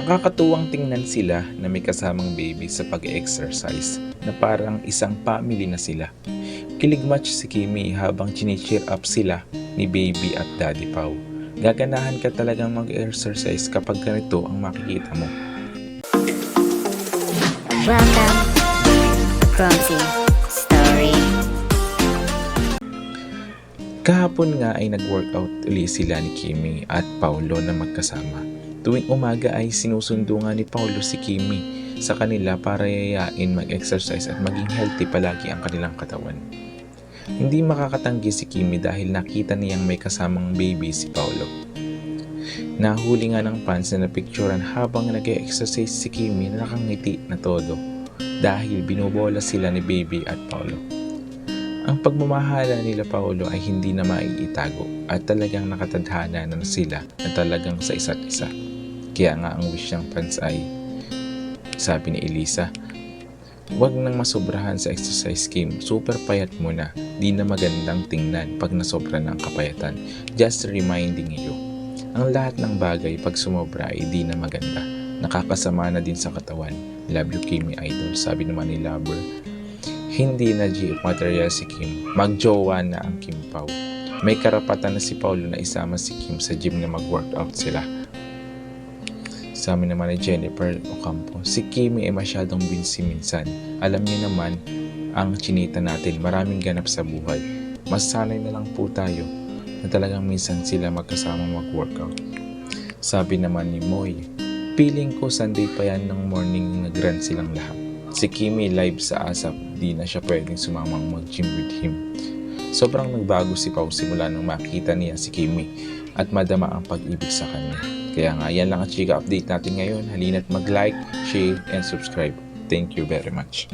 Nakakatuwang tingnan sila na may kasamang baby sa pag-exercise na parang isang family na sila. Kilig match si Kimi habang chine-cheer up sila ni baby at daddy Pau. Gaganahan ka talagang mag-exercise kapag ganito ang makikita mo. Welcome to Clumsy Story. Kahapon nga ay nag-workout uli sila ni Kimi at Paulo na magkasama. Tuwing umaga ay sinusundo nga ni Paulo si Kimi sa kanila para yayain mag-exercise at maging healthy palagi ang kanilang katawan. Hindi makakatanggi si Kimi dahil nakita niyang may kasamang baby si Paulo. Nahuli nga ng fans na napicturan habang nag-exercise si Kimi na nakangiti na todo dahil binobola sila ni baby at Paulo. Ang pagmamahala nila Paolo ay hindi na maiitago at talagang nakatadhana na sila na talagang sa isa't isa. Kaya nga ang wish ng fans ay, sabi ni Elisa, Huwag nang masobrahan sa exercise game, super payat mo na, di na magandang tingnan pag nasobra ng kapayatan. Just reminding you, ang lahat ng bagay pag sumobra ay di na maganda. Nakakasama na din sa katawan. Love you Kimi Idol, sabi naman ni Lover hindi na GF material si Kim. Magjowa na ang Kim Pao. May karapatan na si Paulo na isama si Kim sa gym na mag-workout sila. Sa amin naman ni Jennifer Ocampo, si Kimi ay masyadong busy minsan. Alam niyo naman, ang chinita natin, maraming ganap sa buhay. Mas sanay na lang po tayo na talagang minsan sila magkasama mag-workout. Sabi naman ni Moy, feeling ko Sunday pa yan ng morning nag-run silang lahat. Si Kimi live sa ASAP, di na siya pwedeng sumamang mag-gym with him. Sobrang nagbago si Pau simula nung makita niya si Kimi at madama ang pag-ibig sa kanya. Kaya nga, yan lang ang chika update natin ngayon. Halina't mag-like, share, and subscribe. Thank you very much.